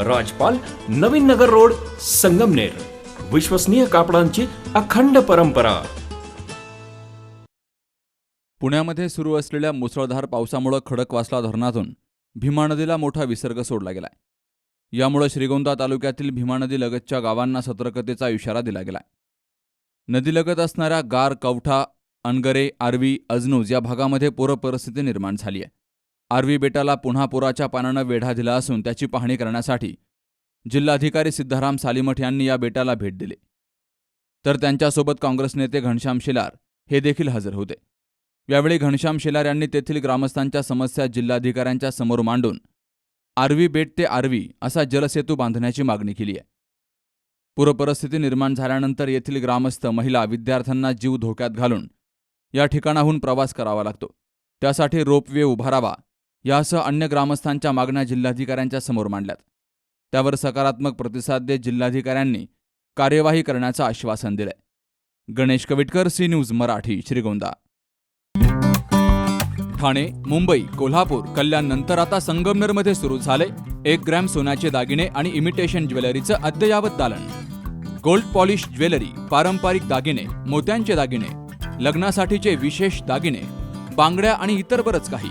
राजपाल Navin Nagar road Sangamner. विश्वसनीय कापडांची अखंड परंपरा. पुण्यामध्ये सुरू असलेल्या मुसळधार पावसामुळे खडकवासला धरणातून भीमा नदीला मोठा विसर्ग सोडला गेलाय. यामुळे श्रीगोंदा तालुक्यातील भीमा नदी लगतच्या गावांना सतर्कतेचा इशारा दिला गेलाय. नदीलगत असणाऱ्या गार कवठा अनगरे आर्वी अजनूज या भागामध्ये पूरपरिस्थिती निर्माण झाली आहे. आर्वी बेटाला पुन्हा पुराच्या पाण्यानं वेढा दिला असून त्याची पाहणी करण्यासाठी जिल्हाधिकारी सिद्धाराम सालीमठ यांनी या बेटाला भेट दिली. तर त्यांच्यासोबत काँग्रेस नेते घनश्याम शेलार हे देखील हजर होते. यावेळी घनश्याम शेलार यांनी तेथील ग्रामस्थांच्या समस्या जिल्हाधिकाऱ्यांच्या समोर मांडून आर्वी बेट ते आर्वी असा जलसेतू बांधण्याची मागणी केली आहे. पूरपरिस्थिती निर्माण झाल्यानंतर येथील ग्रामस्थ महिला विद्यार्थ्यांना जीव धोक्यात घालून या ठिकाणाहून प्रवास करावा लागतो. त्यासाठी रोपवे उभारावा यासह अन्य ग्रामस्थांच्या मागण्या जिल्हाधिकाऱ्यांच्या समोर मांडल्यात. त्यावर सकारात्मक प्रतिसाद देत जिल्हाधिकाऱ्यांनी कार्यवाही करण्याचं आश्वासन दिलंय. Ganesh Kavitkar C news Marathi Shrigonda. Thane Mumbai Kolhapur Kalyan नंतर आता संगमनेरमध्ये सुरू झाले एक ग्रॅम सोन्याचे दागिने आणि इमिटेशन ज्वेलरीचं अद्ययावत दालन. गोल्ड पॉलिश ज्वेलरी पारंपरिक दागिने मोत्यांचे दागिने लग्नासाठीचे विशेष दागिने बांगड्या आणि इतर बरंच काही.